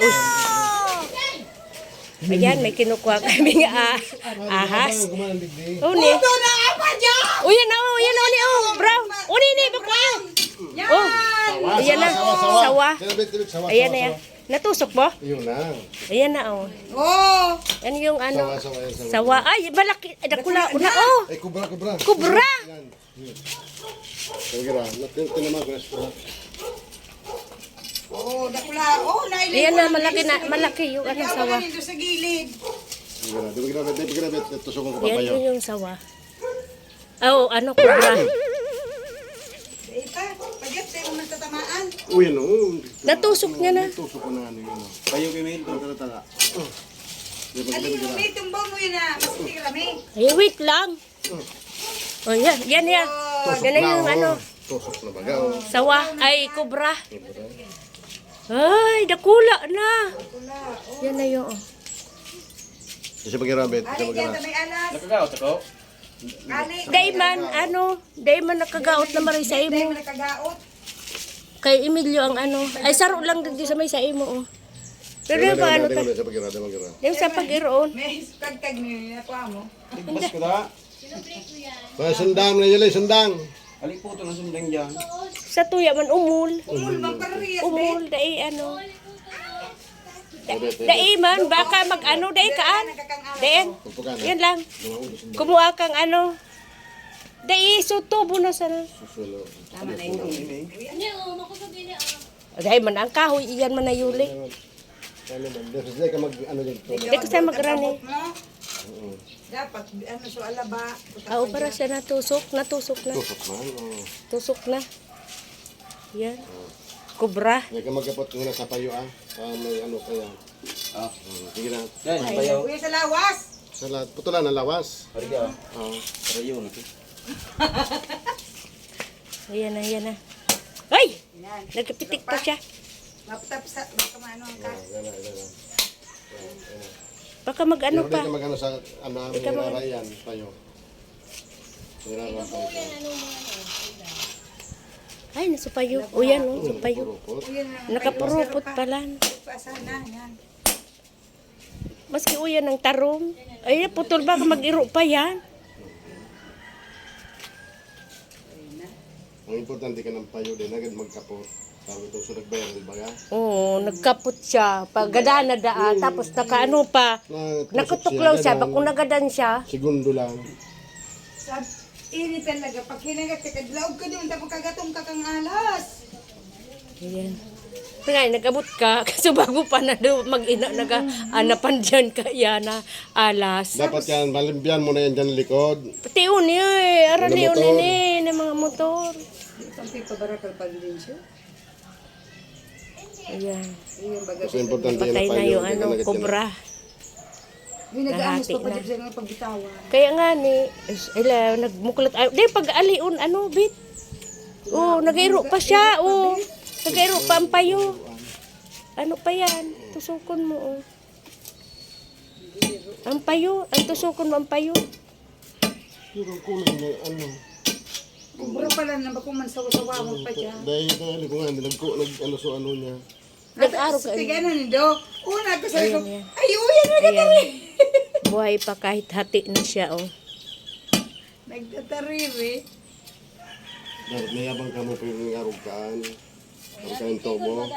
Uy. Ayan, may kinukuha kami nga ah, ahas. Uni. Uy, yan oh, yan oh, ni oh, brown. Uni ni, bakuya. Oh, ayan na, sawa. Ayan na yan. Natusok mo? Yun na. Ayan na oh. Oh! Yan yung ano, Sawa, sawa, yan, sawa. sawa. Ay, malaki. Ay, nakula, una oh. Ay, kubra, kubra. Kubra. Yan. Natin tinaman ko na sa Oh, dakula. Oh, nailin Ayan na, malaki na, malaki yung ano, sawa. na nito sa gilid. Ba ginabit, di ba ginabit, tusok ko Yan yung sawa. Oh, ano, kubra. Eh, pa, pagyat, tayo mo tatamaan. Uy, ano? Natusok niya na. Tusok ko na ano yun. Payo kay Mel. Tala, tala. Oh. Di ba Alin mo, may tumbang mo yun ah. Mas hindi ka lami. Ay, wait lang. Oh, yan, yan, yan. Yan na yung ano, Tusok na baga. oh. sawa. Ay, kubra. Ay, dakula na. Yan na yung, oh. Ali, pag dyan, ginabit. may alas. Nakagaot ako. Dayman, ano, Dayman nakagaot na maray sa imo. mo nakagaot. Kay Emilio ang ano. Ay, saro lang din sa may sa imo, oh. Pero yung ano ta. Sa pag ginabit, sa pag ginabit. Yung sa pag-iroon. May pagtag niyo, nakuha mo. Tigbas ko na. Mga sundang na yun, sundang. Alik ito ng sundang dyan. Sa tuya man umul. Umul, magparehiyas, be. Umul, dai ano. Da- Dai man, baka mag ano, dai kaan. Pagpakan. Yan lang. Kumuha kang ano. Dai, sutubo na sana. Susulo. Dai man, ang kahoy, iyan man na yuli. Ano man, Di ka mag, ano dito. Di ko sa magrani. Mo? Dapat, ano, so alaba. Ah, para siya natusok, natusok na. Tusok man. oh. Tusok na. Yan. Kubra. Di ka magkapot muna sa payo ah. Para may ano kaya. Ah. Hmm, Sige na. Yan, bayaw. Uy, sa lawas. Sa lahat, putulan ang lawas. Pariga. Oo. Para yun. Ayan na, ayan na. Ay! Yan. Nagkapitik pa siya. Maptap sa, baka maano ang ka. Yan na, yan na. Baka mag-ano Ano pa. Di ka mag-ano sa, ano, Di ka mag- nilarayan, payo. Nilarayan payo. Ay, nasupayo. O yan, o, supayo. Purupot. Nakapurupot pala. Pasana, yan. Maski uyan ng tarong. Ay, putol ba mag-iro pa yan? Ang importante ka ng payo din, agad magkapot. Tawag ito, so nagbayar, di ba? Oo, nagkapot siya. Pagada na daan. Tapos nakaano pa. Na, Nakutuklaw siya. ganun. Bakong nagadan siya. Segundo lang. Sab, ini talaga. Pag hinagat ka, kadlaog ka doon, tapos kagatong ka kang alas. Ayan. Kaya nagabot ka. Kasi bago pa na daw mag-ina, naga, anapan dyan ka yan na alas. Dapat yan, malimbyan mo na yan dyan likod. Pati uni eh. Arali Mga uni motor. ni ng mga motor. Sampai pabarakal pa din siya. Ayan. Yung baga. Kasi importante yan Patay na yung ano, kobra. Yung nag-aamos Nahati pa pa dyan mga pagbitawan. Kaya nga ni, ila, nagmukulat. Ay, di, pag aliun, ano, bit? Oh, nagairo pa siya, oh. Nagairo pa ang payo. Ano pa yan? Tusukon mo, oh. Ang payo, ang tusukon mo ang payo. Pero kulang na, ano. Kubra pala na ba kung man sa usawawag pa dyan. Dahil, dahil, kung nga, nag, ano, so ano niya. Nag-araw ka. Tiga na ni Do. Una ko sa ko. Ay, uyan na Ayan. Buhay pa kahit hati na siya, oh. Nagtatariri. Dapat may yabang ka mo, pero nangarog kaan. Ang kain to mo.